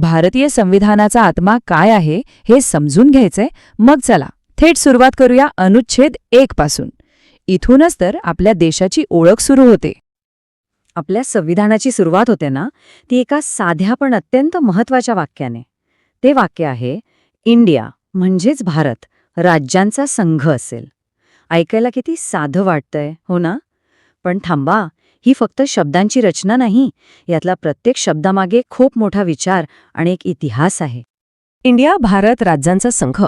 भारतीय संविधानाचा आत्मा काय आहे हे समजून घ्यायचंय मग चला थेट सुरुवात करूया अनुच्छेद एक पासून. इथूनच तर आपल्या देशाची ओळख सुरू होते. आपल्या संविधानाची सुरुवात होते ना ती एका साध्या पण अत्यंत महत्त्वाच्या वाक्याने. ते वाक्य आहे इंडिया म्हणजेच भारत राज्यांचा संघ असेल. ऐकायला किती साधं वाटतंय हो ना? पण थांबा ही फक्त शब्दांची रचना नाही यातला प्रत्येक शब्दामागे खूप मोठा विचार आणि एक इतिहास आहे. इंडिया भारत राज्यांचा संघ.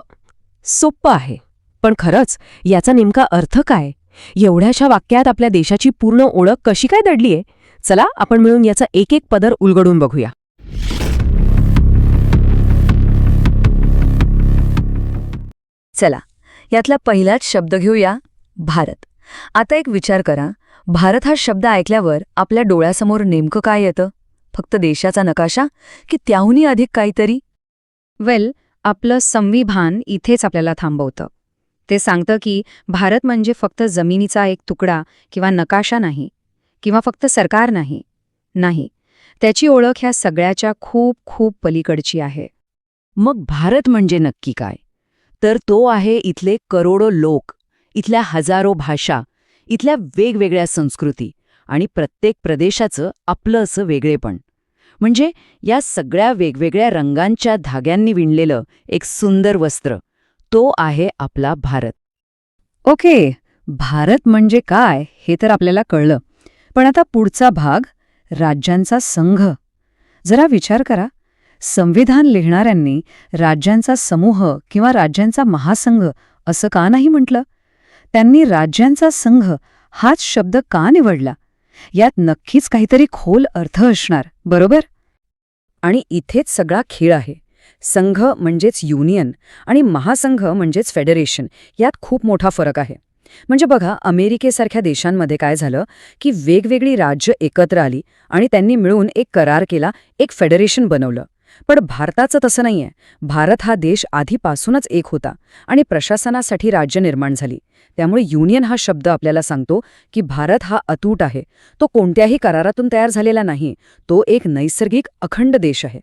सोप्पं आहे. पण खरंच याचा नेमका अर्थ काय? एवढ्याशा वाक्यात आपल्या देशाची पूर्ण ओळख कशी काय दडलीये? चला आपण मिळून याचा एक एक पदर उलगडून बघूया. चला यातला पहिलाच शब्द घेऊया भारत. आता एक विचार करा भारत हा शब्द ऐकल्यावर आपल्या डोळ्यासमोर नेमकं काय येतं? फक्त देशाचा नकाशा? की त्याहूनही अधिक काहीतरी? वेल आपलं संविधान इथेच आपल्याला थांबवतं. ते सांगतं की भारत म्हणजे फक्त जमिनीचा एक तुकडा किंवा नकाशा नाही किंवा फक्त सरकार नाही नाही. त्याची ओळख ह्या सगळ्याच्या खूप खूप पलीकडची आहे. मग भारत म्हणजे नक्की काय? तर तो आहे इथले करोडो लोक इथल्या हजारो भाषा इथल्या वेगवेगळ्या संस्कृती आणि प्रत्येक प्रदेशाचं आपलं असं वेगळेपण. म्हणजे या सगळ्या वेगवेगळ्या रंगांच्या धाग्यांनी विणलेलं एक सुंदर वस्त्र तो आहे आपला भारत. ओके भारत म्हणजे काय हे तर आपल्याला कळलं. पण आता पुढचा भाग राज्यांचा संघ. जरा विचार करा. संविधान लिहिणाऱ्यांनी राज्यांचा समूह किंवा राज्यांचा महासंघ असं का नाही म्हटलं? त्यांनी राज्यांचा संघ हाच शब्द का निवडला? यात नक्कीच काहीतरी खोल अर्थ असणार बरोबर? आणि इथेच सगळा खेळ आहे. संघ म्हणजेच युनियन आणि महासंघ म्हणजेच फेडरेशन. यात खूप मोठा फरक आहे. म्हणजे बघा अमेरिकेसारख्या देशांमध्ये काय झालं की वेगवेगळी राज्य एकत्र आली आणि त्यांनी मिळून एक करार केला एक फेडरेशन बनवलं. पण भारताचं तसं नाहीये. भारत हा देश आधीपासूनच एक होता आणि प्रशासनासाठी राज्य निर्माण झाली. त्यामुळे युनियन हा शब्द आपल्याला सांगतो की भारत हा अतूट आहे. तो कोणत्याही करारातून तयार झालेला नाही. तो एक नैसर्गिक अखंड देश आहे.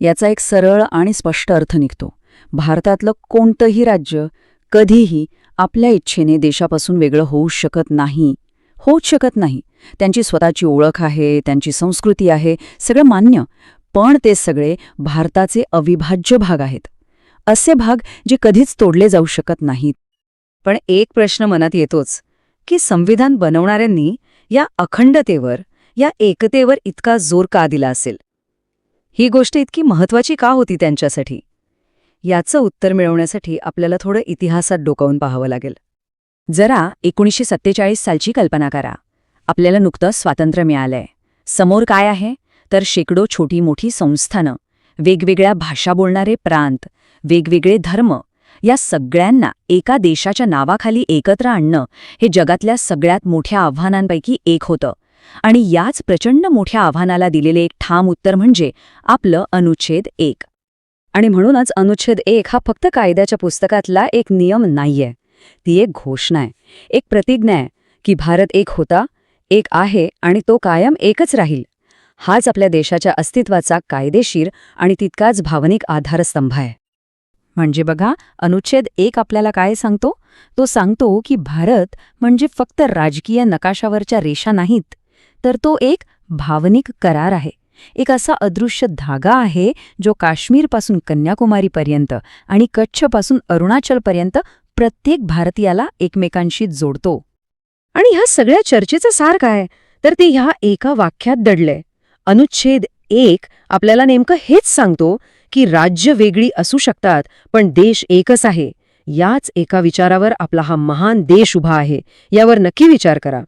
याचा एक सरळ आणि स्पष्ट अर्थ निघतो. भारतातलं कोणतंही राज्य कधीही आपल्या इच्छेने देशापासून वेगळं होऊ शकत नाही. होऊच शकत नाही. त्यांची स्वतःची ओळख आहे त्यांची संस्कृती आहे सगळं मान्य. पण ते सगळे भारताचे अविभाज्य भाग आहेत. असे भाग जे कधीच तोडले जाऊ शकत नाहीत. पण एक प्रश्न मनात येतोच की संविधान बनवणाऱ्यांनी या अखंडतेवर या एकतेवर इतका जोर का दिला असेल? ही गोष्ट इतकी महत्वाची का होती त्यांच्यासाठी? याचं उत्तर मिळवण्यासाठी आपल्याला थोडं इतिहासात डोकावून पाहावं लागेल. जरा एकोणीसशे सत्तेचाळीस सालची कल्पना करा. आपल्याला नुकतं स्वातंत्र्य मिळालंय. समोर काय आहे? तर शेकडो छोटी मोठी संस्थानं वेगवेगळ्या भाषा बोलणारे प्रांत वेगवेगळे धर्म या सगळ्यांना एका देशाच्या नावाखाली एकत्र आणणं हे जगातल्या सगळ्यात मोठ्या आव्हानांपैकी एक होतं. आणि याच प्रचंड मोठ्या आव्हानाला दिलेले एक ठाम उत्तर म्हणजे आपलं अनुच्छेद एक. आणि म्हणूनच अनुच्छेद एक हा फक्त कायद्याच्या पुस्तकातला एक नियम नाहीये. ती एक घोषणा आहे. एक प्रतिज्ञा आहे की भारत एक होता एक आहे आणि तो कायम एकच राहील. हाच आपल्या देशाच्या अस्तित्वाचा कायदेशीर आणि तितकाच भावनिक आधारस्तंभ आहे. म्हणजे बघा अनुच्छेद एक आपल्याला काय सांगतो? तो सांगतो की भारत म्हणजे फक्त राजकीय नकाशावरच्या रेषा नाहीत तर तो एक भावनिक करार आहे. एक असा अदृश्य धागा आहे जो काश्मीरपासून कन्याकुमारीपर्यंत आणि कच्छपासून अरुणाचलपर्यंत प्रत्येक भारतीयाला एकमेकांशी जोडतो. आणि ह्या सगळ्या चर्चेचं सार काय? तर ते ह्या एका वाक्यात दडलंय. अनुच्छेद एक आपल्याला नेमकं हेच सांगतो की राज्य वेगळी असू शकतात पण देश एकच आहे. याच एका विचारावर आपला हा महान देश उभा आहे. यावर नक्की विचार करा.